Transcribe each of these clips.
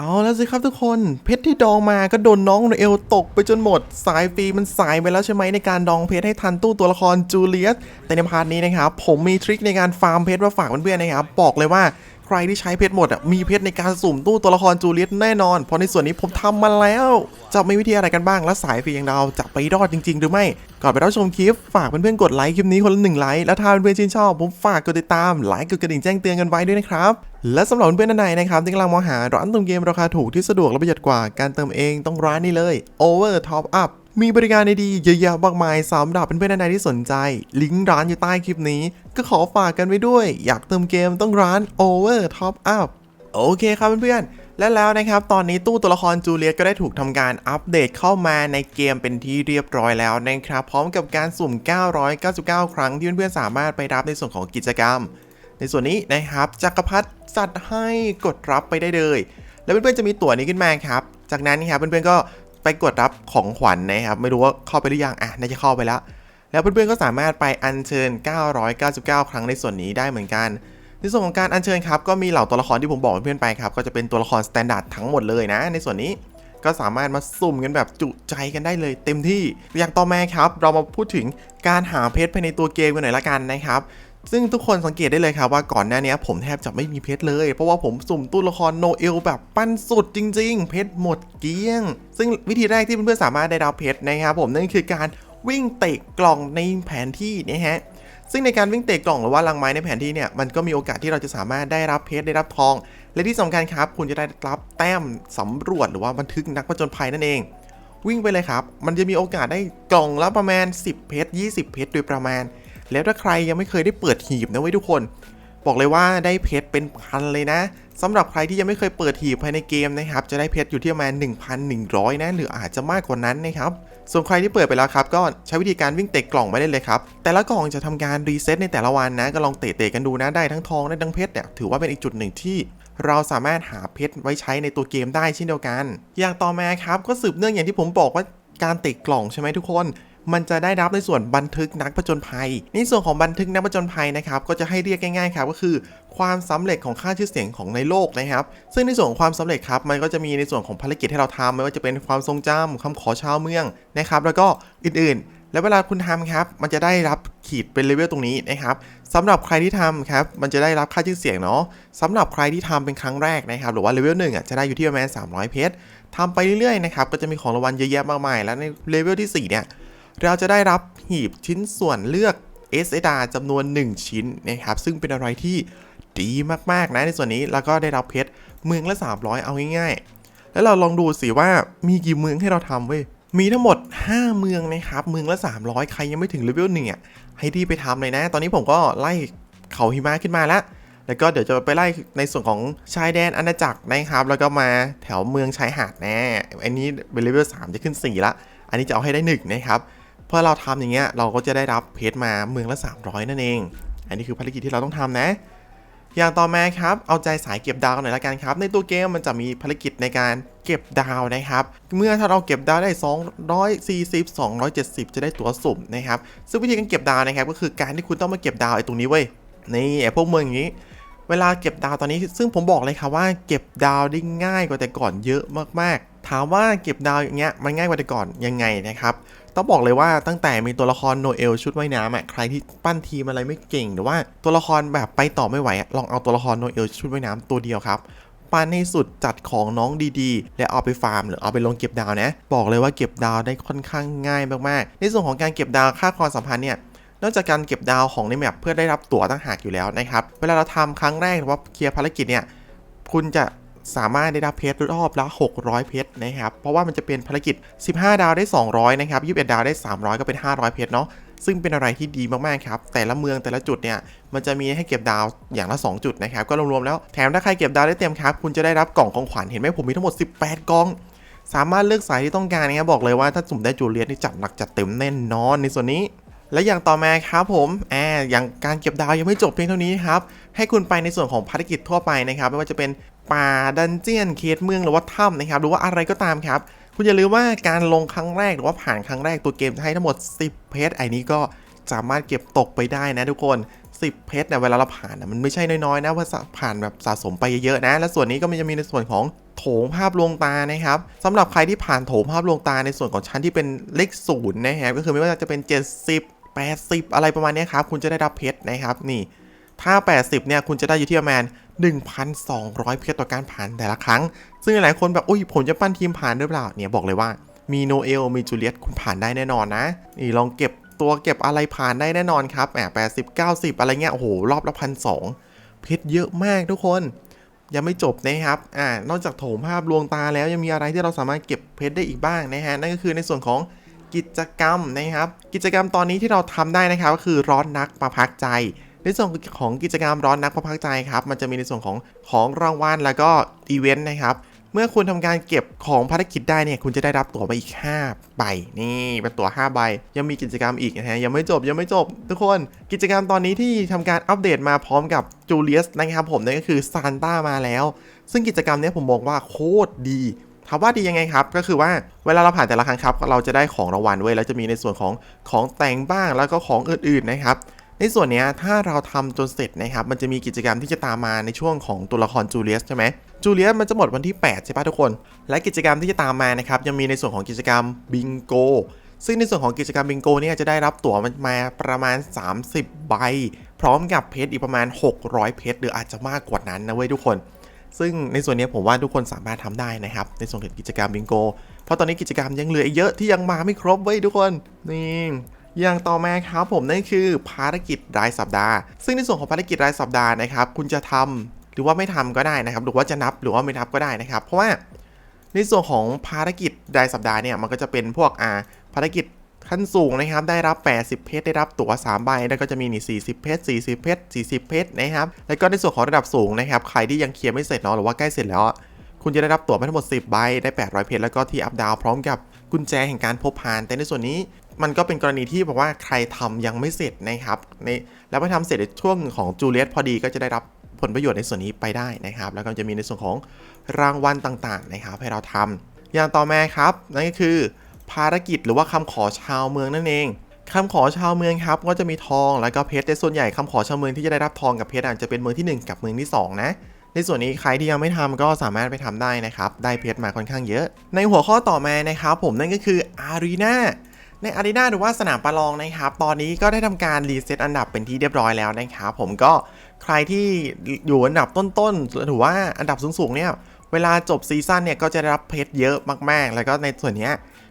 เอาแล้วสิครับทุกคนเพชรที่ดองมาก็โดนน้องเอลตกไปจนหมด สายฟรีมันสายไปแล้วใช่ไหมในการดองเพชรให้ทันตู้ตัวละครจูเลียสแต่ในพาร์ทนี้นะครับผมมีทริคในการฟาร์มเพชรมาฝากเพื่อนๆนะครับบอกเลยว่า ใครที่ใช้เพชรหมดอะมีเพชรในการสุ่มตู้ตัวละครจูเลียสแน่นอน เพราะในส่วนนี้ผมทำมาแล้ว จะมีวิธีอะไรกันบ้าง และสายฟรีอย่างเราจะไปรอดจริง ๆ หรือไม่ ก่อนไปรับชมคลิป ฝากเพื่อนๆกดไลค์คลิปนี้คนละหนึ่งไลค์ และถ้าเพื่อนๆชื่นชอบผมฝากกดติดตามไลค์กดกระดิ่งแจ้งเตือนกันไว้ด้วยนะครับและสำหรับเพื่อนๆท่านใดนะครับที่กำลังมองหาร้านเติมเกมราคาถูกที่สะดวกและประหยัดกว่าการเติมเองต้องร้านนี้เลย Over Top Up มีบริการดีๆเยอะแยะมากมายสำหรับเพื่อนๆท่านใดที่สนใจ ลิงก์ร้านอยู่ใต้คลิปนี้ ก็ขอฝากกันไว้ด้วย อยากเติมเกมต้องร้าน Over Top Up โอเคครับเพื่อนๆ และแล้วนะครับ ตอนนี้ตู้ตัวละครจูเลียตก็ได้ถูกทำการอัปเดตเข้ามาในเกมเป็นที่เรียบร้อยแล้วนะครับ พร้อมกับการสุ่ม 999 ครั้งที่เพื่อนๆสามารถไปรับในส่วนของกิจกรรม ในส่วนนี้นะครับจักรพัฒจัดให้กดรับไปได้เลย แล้วเพื่อนๆจะมีตั๋วนี้ขึ้นมาครับ จากนั้นนะครับเพื่อนๆก็ ไปกดรับของขวัญนะครับ ไม่รู้ว่าเข้าไปหรือยัง อะ น่าจะเข้าไปแล้ว แล้วเพื่อนๆก็สามารถไปอัญเชิญ 999 ครั้งในส่วนนี้ได้เหมือนกัน ในส่วนของการอัญเชิญครับ ก็มีเหล่าตัวละครที่ผมบอกเพื่อนๆไปครับ ก็จะเป็นตัวละครสแตนดาร์ดทั้งหมดเลยนะ ในส่วนนี้ก็สามารถมาสุ่มกันแบบจุใจกันได้เลยเต็มที่ อย่างต่อมาครับ เรามาพูดถึงการหาเพชรภายในตัวเกมกันหน่อยละกันนะครับ ซึ่งทุกคนสังเกตได้เลยครับว่าก่อนหน้านี้ผมแทบจะไม่มีเพชรเลย เพราะว่าผมสุ่มตู้ละครโนเอลแบบปั้นสุดจริง ๆ เพชรหมดเกลี้ยง ซึ่งวิธีแรกที่เพื่อนๆสามารถได้รับเพชรนะครับผมนั่นคือการวิ่งเตะกล่องในแผนที่นะฮะซึ่งในการวิ่งเตะกล่องหรือว่าลังไม้ในแผนที่เนี่ยมันก็มีโอกาสที่เราจะสามารถได้รับเพชรได้รับทอง และที่สำคัญครับ คุณจะได้รับแต้มสำรวจหรือว่าบันทึกนักผจญภัยนั่นเอง วิ่งไปเลยครับ มันจะมีโอกาสได้กล่องละประมาณ 10 เพชร20 เพชรโดยประมาณ แล้วถ้าใครยังไม่เคยได้เปิดหีบนะไว้ยทุกคน บอกเลยว่าได้เพชรเป็นพันเลยนะสำหรับใครที่ยังไม่เคยเปิดหีบภายในเกมนะครับ จะได้เพชรอยู่ที่ประมาณ 1,100 นะ หรืออาจจะมากกว่านั้นนะครับ ส่วนใครที่เปิดไปแล้วครับ ก็ใช้วิธีการวิ่งเตะกล่องไปได้เลยครับ แต่ละกล่องจะทำการรีเซ็ตในแต่ละวันนะ ก็ลองเตะๆกันดูนะ ได้ทั้งทองได้ทั้งเพชรเนี่ย ถือว่าเป็นอีกจุดหนึ่งที่เราสามารถหาเพชรไว้ใช้ในตัวเกมได้เช่นเดียวกัน อย่างต่อมาครับ ก็สืบเนื่องอย่างที่ผมบอกว่าการเตะกล่องใช่ไหมทุกคน มันจะได้รับในส่วนบันทึกนักผจญภัย ในส่วนของบันทึกนักผจญภัยนะครับ ก็จะให้เรียกง่ายๆครับก็คือความสำเร็จของค่าชื่อเสียงของในโลกนะครับ ซึ่งในส่วนของความสำเร็จครับ มันก็จะมีในส่วนของภารกิจให้เราทำไม่ว่าจะเป็นความทรงจำคำขอชาวเมืองนะครับ แล้วก็อื่นๆ แล้วเวลาคุณทำครับ มันจะได้รับขีดเป็นเลเวลตรงนี้นะครับสำหรับใครที่ทำครับ มันจะได้รับค่าชื่อเสียงเนาะสำหรับใครที่ทำเป็นครั้งแรกนะครับ หรือว่าเลเวลหนึ่งอะจะได้อยู่ที่ประมาณ300 เพชรทำไปเรื่อยๆนะครับ ก็จะมีของรางวัลเยอะแยะมากมาย แล้วในเลเวลที่4เนี่ย เราจะได้รับหีบชิ้นส่วนเลือก SSR จำนวน 1 ชิ้นนะครับ ซึ่งเป็นอะไรที่ดีมากๆนะในส่วนนี้แล้วก็ได้รับเพชรเมืองละ 300 เอาง่ายๆ แล้วเราลองดูสิว่ามีกี่เมืองให้เราทำเว้ยมีทั้งหมด 5 เมืองนะครับ เมืองละ 300 ใครยังไม่ถึงเลเวลหนึ่งอะให้ที่ไปทำเลยนะ ตอนนี้ผมก็ไล่เขาหิมะขึ้นมาแล้ว แล้วก็เดี๋ยวจะไปไล่ในส่วนของชายแดนอาณาจักรนะครับ แล้วก็มาแถวเมืองชายหาดแน่อันนี้เป็นเลเวล3จะขึ้น 4 ละ อันนี้จะเอาให้ได้ 1 นะครับ พอเราทำอย่างเงี้ยเราก็จะได้รับเพชรมาเมืองละ 300 นั่นเอง อันนี้คือภารกิจที่เราต้องทำนะ อย่างต่อมาครับ เอาใจสายเก็บดาวหน่อยละกันครับ ในตัวเกมมันจะมีภารกิจในการเก็บดาวนะครับ เมื่อถ้าเราเก็บดาวได้ 240 270 จะได้ตั๋วสุ่มนะครับ ซึ่งวิธีการเก็บดาวนะครับ ก็คือการที่คุณต้องมาเก็บดาวไอ้ตรงนี้เว้ย นี่ไอ้พวกเมืองอย่างนี้เวลาเก็บดาวตอนนี้ซึ่งผมบอกเลยครับว่าเก็บดาวได้ง่ายกว่าแต่ก่อนเยอะมากๆ ถามว่าเก็บดาวอย่างเงี้ยมันง่ายกว่าแต่ก่อนยังไงนะครับ ต้องบอกเลยว่าตั้งแต่มีตัวละครโนเอลชุดว่ายน้ำอะใครที่ปั้นทีมอะไรไม่เก่ง หรือว่าตัวละครแบบไปต่อไม่ไหวลองเอาตัวละครโนเอลชุดว่ายน้ำตัวเดียวครับปั้นให้สุดจัดของน้องดีๆ และเอาไปฟาร์มหรือเอาไปลงเก็บดาวนะ บอกเลยว่าเก็บดาวได้ค่อนข้างง่ายมากๆ ในส่วนของการเก็บดาวค่าความสัมพันธ์เนี่ยนอกจากการเก็บดาวของในแมปเพื่อได้รับตั๋วต่างหากอยู่แล้วนะครับ เวลาเราทำครั้งแรกหรือว่าเคลียร์ภารกิจเนี่ยคุณจะ สามารถได้รับเพชรรอบละ 600 เพชรนะครับ เพราะว่ามันจะเป็นภารกิจ 15 ดาวได้ 200 นะครับ 21 ดาวได้ 300 ก็เป็น 500 เพชรเนาะ ซึ่งเป็นอะไรที่ดีมากๆครับ แต่ละเมืองแต่ละจุดเนี่ย มันจะมีให้เก็บดาวอย่างละ 2 จุดนะครับ ก็รวมๆแล้ว แถมถ้าใครเก็บดาวได้เต็มครับ คุณจะได้รับกล่องของขวัญ เห็นไหมผมมีทั้งหมด 18 กล่อง สามารถเลือกสายที่ต้องการนะครับ บอกเลยว่าถ้าสุ่มได้จูเลียตนี่จัดหนักจัดเต็มแน่นอนในส่วนนี้และอย่างต่อมาครับผมแอบอย่างการเก็บดาวยังไม่จบเพียงเท่านี้ครับ ให้คุณไปในส่วนของภารกิจทั่วไปนะครับ ไม่ว่าจะเป็น ป่าดันเจียนเขตเมืองหรือว่าถ้ำนะครับหรือว่าอะไรก็ตามครับ คุณอย่าลืมว่าการลงครั้งแรกหรือว่าผ่านครั้งแรกตัวเกมจะให้ทั้งหมด 10 เพชรไอ้นี้ก็สามารถเก็บตกไปได้นะทุกคน 10 เพชรเนี่ยเวลาเราผ่านนะมันไม่ใช่น้อยๆนะว่าผ่านแบบสะสมไปเยอะๆนะ และส่วนนี้ก็มันจะมีในส่วนของโถงภาพลวงตานะครับสำหรับใครที่ผ่านโถงภาพลวงตาในส่วนของชั้นที่เป็นเลขศูนย์นะครับก็คือไม่ว่าจะเป็น 70 80 อะไรประมาณนี้ครับคุณจะได้รับเพชรนะครับนี่ ถ้า 80 เนี่ย คุณจะได้อยู่ที่ประมาณ 1,200 เพชรต่อการผ่านแต่ละครั้ง ซึ่งหลายคนแบบ อุ้ย ผมจะปั้นทีมผ่านหรือเปล่า เนี่ย บอกเลยว่า มีโนเอล มีจูเลียต คุณผ่านได้แน่นอนนะ นี่ลองเก็บตัวเก็บอะไรผ่านได้แน่นอนครับแหม80 90อะไรเงี้ย โอ้โห รอบละพันสองเพชรเยอะมากทุกคน ยังไม่จบนะครับ อ่า นอกจากโถมภาพลวงตาแล้วยังมีอะไรที่เราสามารถเก็บเพชรได้อีกบ้างนะฮะ นั่นก็คือในส่วนของกิจกรรมนะครับ กิจกรรมตอนนี้ที่เราทำได้นะครับก็คือร้อนนักมาพักใจ ในส่วนของกิจกรรมร้อนนักพักใจครับ มันจะมีในส่วนของของรางวัลแล้วก็อีเวนต์นะครับ เมื่อคุณทำการเก็บของภารกิจได้เนี่ย คุณจะได้รับตั๋วมาอีก 5 ใบ นี่เป็นตั๋ว 5 ใบ ยังมีกิจกรรมอีกนะฮะ ยังไม่จบยังไม่จบ ทุกคน กิจกรรมตอนนี้ที่ทำการอัปเดตมาพร้อมกับจูเลียสนะครับผมนั่นก็คือซานต้ามาแล้ว ซึ่งกิจกรรมนี้ผมบอกว่าโคตรดีถามว่าดียังไงครับ ก็คือว่าเวลาเราผ่านแต่ละครั้งครับ เราจะได้ของรางวัลไว้ยแล้วจะมีในส่วนของของแต่งบ้างแล้วก็ของอื่นๆนะครับ ในส่วนนี้ถ้าเราทำจนเสร็จนะครับมันจะมีกิจกรรมที่จะตามมาในช่วงของตัวละครจูเลียสใช่ไหมจูเลียสมันจะหมดวันที่ 8 ใช่ปะทุกคน และกิจกรรมที่จะตามมานะครับยังมีในส่วนของกิจกรรมบิงโกซึ่งในส่วนของกิจกรรมบิงโกเนี่ยจะได้รับตั๋วมันมาประมาณ 30 ใบ พร้อมกับเพชรอีกประมาณ 600 เพชรหรืออาจจะมากกว่านั้นนะเว้ยทุกคน ซึ่งในส่วนนี้ผมว่าทุกคนสามารถทำได้นะครับ ในส่วนของกิจกรรมบิงโก เพราะตอนนี้กิจกรรมยังเหลืออีกเยอะที่ยังมาไม่ครบเว้ยทุกคน นี่ อย่างต่อมาครับผมนั่นคือภารกิจรายสัปดาห์ ซึ่งในส่วนของภารกิจรายสัปดาห์นะครับคุณจะทำหรือว่าไม่ทำก็ได้นะครับ หรือว่าจะนับหรือว่าไม่นับก็ได้นะครับ เพราะว่าในส่วนของภารกิจรายสัปดาห์เนี่ยมันก็จะเป็นพวกอ่าภารกิจขั้นสูงนะครับ ได้รับ 80 เพชร ได้รับตั๋ว 3 ใบ แล้วก็จะมีนี่40 เพชร 40 เพชร 40 เพชรนะครับ แล้วก็ในส่วนของระดับสูงนะครับ ใครที่ยังเคลียร์ไม่เสร็จเนาะ หรือว่าใกล้เสร็จแล้ว คุณจะได้รับตั๋วมาทั้งหมด 10 ใบ ได้ 800 เพชร แล้วก็ที่อัพดาวพร้อมกับกุญแจแห่งการพบผ่าน แต่ในส่วนนี้ มันก็เป็นกรณีที่บอกว่าใครทำยังไม่เสร็จนะครับในแล้วไปทำเสร็จในช่วงของจูเลียตพอดีก็จะได้รับผลประโยชน์ในส่วนนี้ไปได้นะครับ แล้วก็จะมีในส่วนของรางวัลต่างๆนะครับ ให้เราทำอย่างต่อมาครับ นั่นก็คือ ภารกิจหรือว่าคำขอชาวเมืองนั่นเองคำขอชาวเมืองครับก็จะมีทองแล้วก็เพชรแต่ส่วนใหญ่คำขอชาวเมืองที่จะได้รับทองกับเพชรอาจจะเป็นเมืองทีหนึ่งกับเมืองที่สองนะในส่วนนี้ใครที่ยังไม่ทำก็สามารถไปทำได้นะครับ ได้เพชรมาค่อนข้างเยอะ ในหัวข้อต่อมานะครับผมนั่นก็คืออารีนา ในอารีนาหรือว่าสนามประลองนะครับ ตอนนี้ก็ได้ทำการรีเซ็ตอันดับเป็นที่เรียบร้อยแล้วนะครับผมก็ใครที่อยู่อันดับต้นๆถือว่าอันดับสูงๆ เนี่ย เวลาจบซีซั่นเนี่ยก็จะได้รับเพชรเยอะมากๆ แล้วก็ในส่วนนี้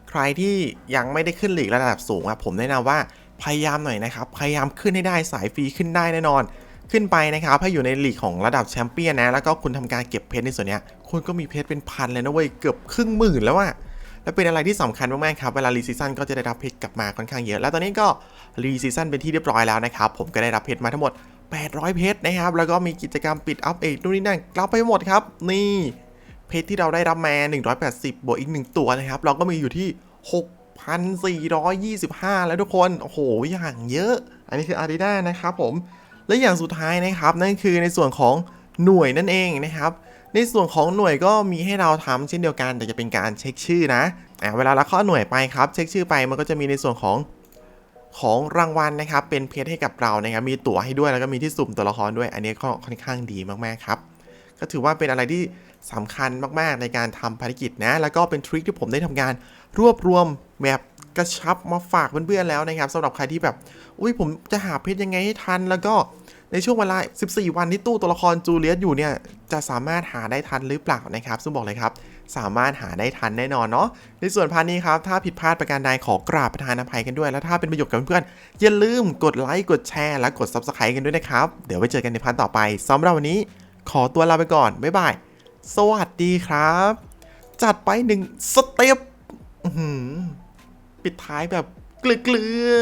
ใครที่ยังไม่ได้ขึ้นลีกระดับสูงอะผมแนะนำว่าพยายามหน่อยนะครับ พยายามขึ้นให้ได้สายฟรีขึ้นได้แน่นอน ขึ้นไปนะครับให้อยู่ในลีกของระดับแชมเปี้ยนนะ แล้วก็คุณทำการเก็บเพชรในส่วนนี้คุณก็มีเพชรเป็นพันเลยนะเว้ย เกือบครึ่งหมื่นแล้วอะ และเป็นอะไรที่สำคัญมากๆครับ เวลารีซีซั่นก็จะได้รับเพชรกลับมาค่อนข้างเยอะ แล้วตอนนี้ก็รีซีซั่นเป็นที่เรียบร้อยแล้วนะครับ ผมก็ได้รับเพชรมาทั้งหมด 800 เพชรนะครับ แล้วก็มีกิจกรรมปิดอัพเอกนู่นนี่นั่นรับไปหมดครับ นี่เพชรที่เราได้รับมา 180 บวกอีก 1 ตัวนะครับ เราก็มีอยู่ที่ 6,425 แล้วทุกคน โอ้โห อย่างเยอะ อันนี้คืออารีนานะครับผม และอย่างสุดท้ายนะครับ นั่นคือในส่วนของหน่วยนั่นเองนะครับ ในส่วนของหน่วยก็มีให้เราทำเช่นเดียวกัน แต่จะเป็นการเช็คชื่อนะอ่าเวลาเราเข้าหน่วยไปครับ เช็คชื่อไปมันก็จะมีในส่วนของของรางวัลนะครับ เป็นเพชรให้กับเรานะครับ มีตั๋วให้ด้วยแล้วก็มีที่สุ่มตัวละครด้วย อันนี้ก็ค่อนข้างดีมากๆครับก็ถือว่าเป็นอะไรที่สำคัญมากๆในการทำภารกิจนะ แล้วก็เป็นทริคที่ผมได้ทำการรวบรวมแบบกระชับมาฝากเพื่อนๆแล้วนะครับสำหรับใครที่แบบ อุ้ยผมจะหาเพชรยังไงให้ทัน แล้วก็ ในช่วงเวลา 14 วันที่ตู้ตัวละครจูเลียสอยู่เนี่ย จะสามารถหาได้ทันหรือเปล่านะครับ ซึ่งบอกเลยครับ สามารถหาได้ทันแน่นอนเนาะ ในส่วนพาร์ทนี้ครับ ถ้าผิดพลาดประการใดขอกราบประทานอภัยกันด้วย แล้วถ้าเป็นประโยชน์กับเพื่อนๆ อย่าลืมกดไลค์ กดแชร์ และกด Subscribe กันด้วยนะครับ เดี๋ยวไว้เจอกันในพาร์ทต่อไปสำหรับวันนี้ ขอตัวลาไปก่อน บ๊ายบาย สวัสดีครับ จัดไปหนึ่งสเต็ปปิดท้ายแบบเกลือ